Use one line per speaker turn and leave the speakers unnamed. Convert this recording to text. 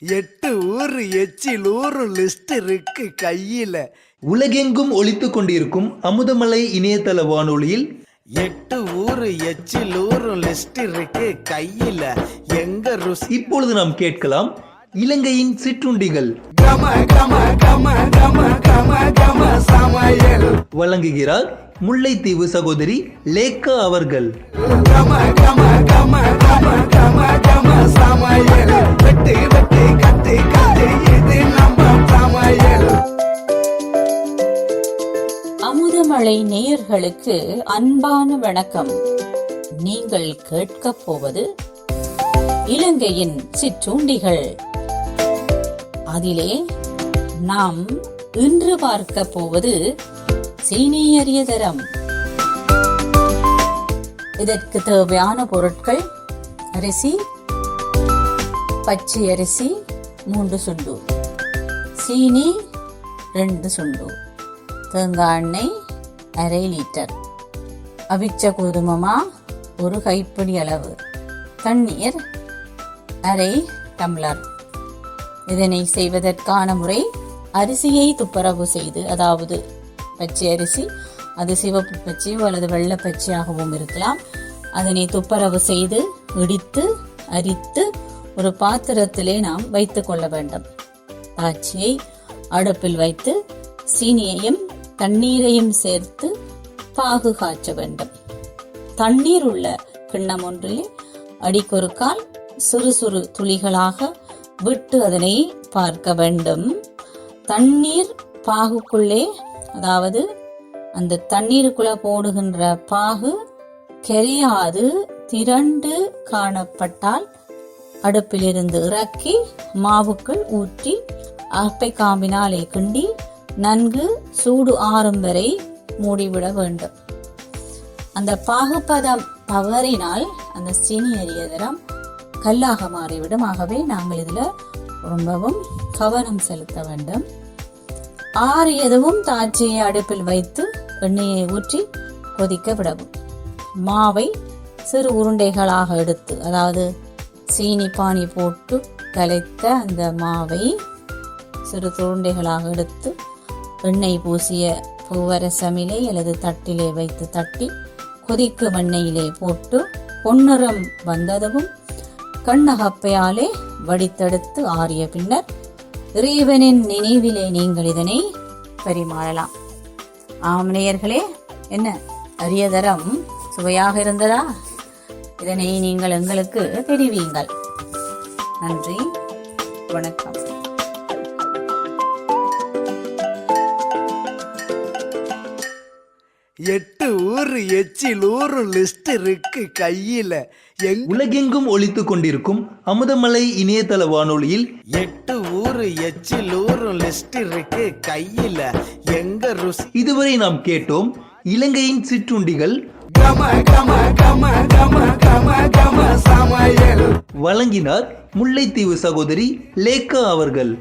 எட்டு ஊரு எச்சில் ஊரு லிஸ்ட் இருக்கு கையில.
உலகெங்கும் ஒலித்துக் கொண்டிருக்கும் அமுதமலை இணையதள வானொலியில்
எட்டு ஊரு எச்சில் ஊரு லிஸ்ட் இருக்கு கையில. எங்க ருசி
இப்பொழுது நாம் கேட்கலாம் இலங்கையின் சிற்றுண்டிகள்.
கம கம கம கம கம கம சமையல்.
வழங்குகிறார் முல்லைத்தீவு சகோதரி லேக்கா அவர்கள்.
கம சமையல். இது நம்ம சமையல்.
அமுதமழை நேயர்களுக்கு அன்பான வணக்கம். நீங்கள் கேட்க போவது இலங்கையின் சிற்றுண்டிகள். அதிலே நாம் இன்று பார்க்க போவது சீனியரியதரம் இதற்கு தேவையான பொருட்கள் அரிசி பச்சை அரிசி மூன்று சுண்டு. சீனி ரெண்டு சுண்டு. தேங்காய் எண்ணெய் அரை லிட்டர் அவிச்ச கோதுமமா ஒரு கைப்பிடி அளவு. தண்ணீர் அரை டம்ளர். இதனை செய்வதற்கான முறை அரிசியை துப்புரவு செய்து அதாவது பச்சை அரிசி அது சிவப்பு பச்சையோ அல்லது வெள்ளை பச்சையாகவும் இருக்கலாம். அதனை துப்புரவு செய்து இடித்து அரித்து ஒரு பாத்திரத்திலே நாம் வைத்துக் கொள்ள வேண்டும். தாச்சியை அடுப்பில் வைத்து சீனியையும் தண்ணீரையும் சேர்த்து பாகு காய்ச்ச வேண்டும். தண்ணீர் உள்ள கிண்ணம் ஒன்றிலே அடிக்கொருக்கால் சிறு சிறு துளிகளாக விட்டு அதனை பார்க்க வேண்டும். தண்ணீர் பாகுக்குள்ளே அதாவது அந்த தண்ணீருக்குள்ள போடுகின்ற பாகு கெரியாது திரண்டு காணப்பட்டால் அடுப்பிலிருந்து இறக்கி மாவுக்குள் ஊற்றி அப்பை காம்பினாலே கிண்டி நன்கு சூடு ஆறும் வரை மூடிவிட வேண்டும். அந்த பாகுபதம் தவறினால் அந்த சீனி அரியதரம் கல்லாக மாறிவிடும். ஆகவே நாங்கள் இதில் ரொம்பவும் கவனம் செலுத்த வேண்டும். ஆறியதும் தாச்சியை அடுப்பில் வைத்து எண்ணெயை ஊற்றி கொதிக்க விடவும். மாவை சிறு உருண்டைகளாக எடுத்து அதாவது சீனி பானி போட்டு கலைத்த அந்த மாவை சிறு உருண்டைகளாக எடுத்து எண்ணெய் பூசிய பூவரசமிலே அல்லது தட்டிலே வைத்து தட்டி கொதிக்கும் எண்ணெயிலே போட்டு பொன்னிறம் வந்ததும் கண்ணகப்பையாலே வடித்தெடுத்து ஆறிய பின்னர் இறைவனின் நினைவிலே நீங்கள் இதனை பரிமாறலாம். ஆமனையர்களே என்ன? அரியதரம் சுவையாக இருந்ததா? இதனை நீங்கள் எங்களுக்கு தெரிவியுங்கள். நன்றி. வணக்கம்.
எட்டு ஊரு எச்சில் ஊரு லிஸ்ட் இருக்கு கையில.
உலகெங்கும் ஒலித்துக் கொண்டிருக்கும் அமுதமலை இணையதள வானொலியில்
எட்டு ஊரு எச்சில் ஊரு லிஸ்ட் இருக்கு கையில. எங்க
இதுவரை நாம் கேட்டோம் இலங்கையின் சிற்றுண்டிகள் வழங்கினார் முல்லைத்தீவு சகோதரி லேக்கா அவர்கள்.